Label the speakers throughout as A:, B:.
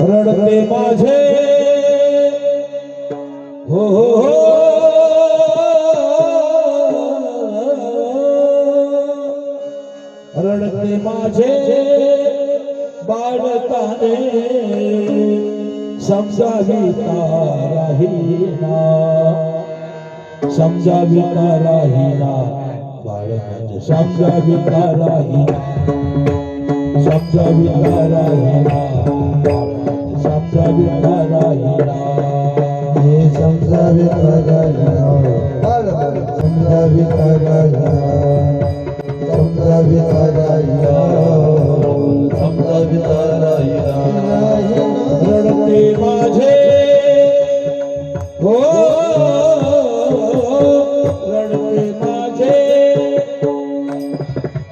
A: રડતે માঝে હો હો રડતે માঝে બાળતાને समजाविता राहिना समजाविता राहिना बाळमज समजाविता राहिना समजाविता राहिना बाळमज समजाविता राहिना
B: हे
A: समजाविता राहिना बाळमज समजाविता राहिना समजाविता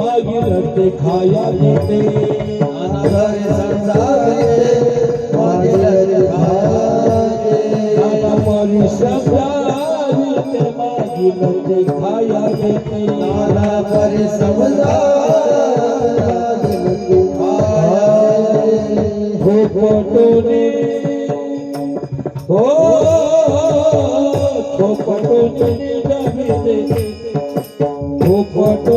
A: बावीरते खाया
B: देते।
A: अनाधार संसार मारी समजाते मागिलते खाया देते।
B: नाना परी समजाते
A: हो पटोने हो हो पटोने जगते हो पटो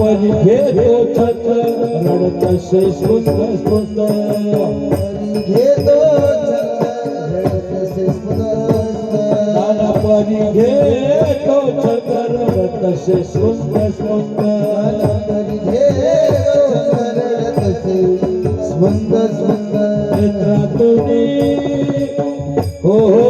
A: आपण घेतो छत रडत शेष्पुत स्पुत
B: घेतो
A: आपण घेतो छत रडत शेष्पुत
B: स्पुत स्वस्त
A: स्वस्त हो हो.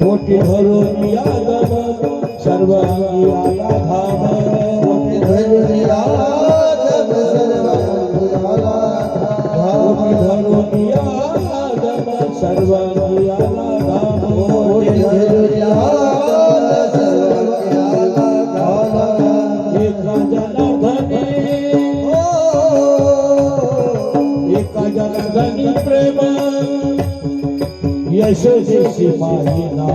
A: पोटी भरून यादव सर्वांगी आला धाम. जनार्दनी प्रेम यशोशी माहिना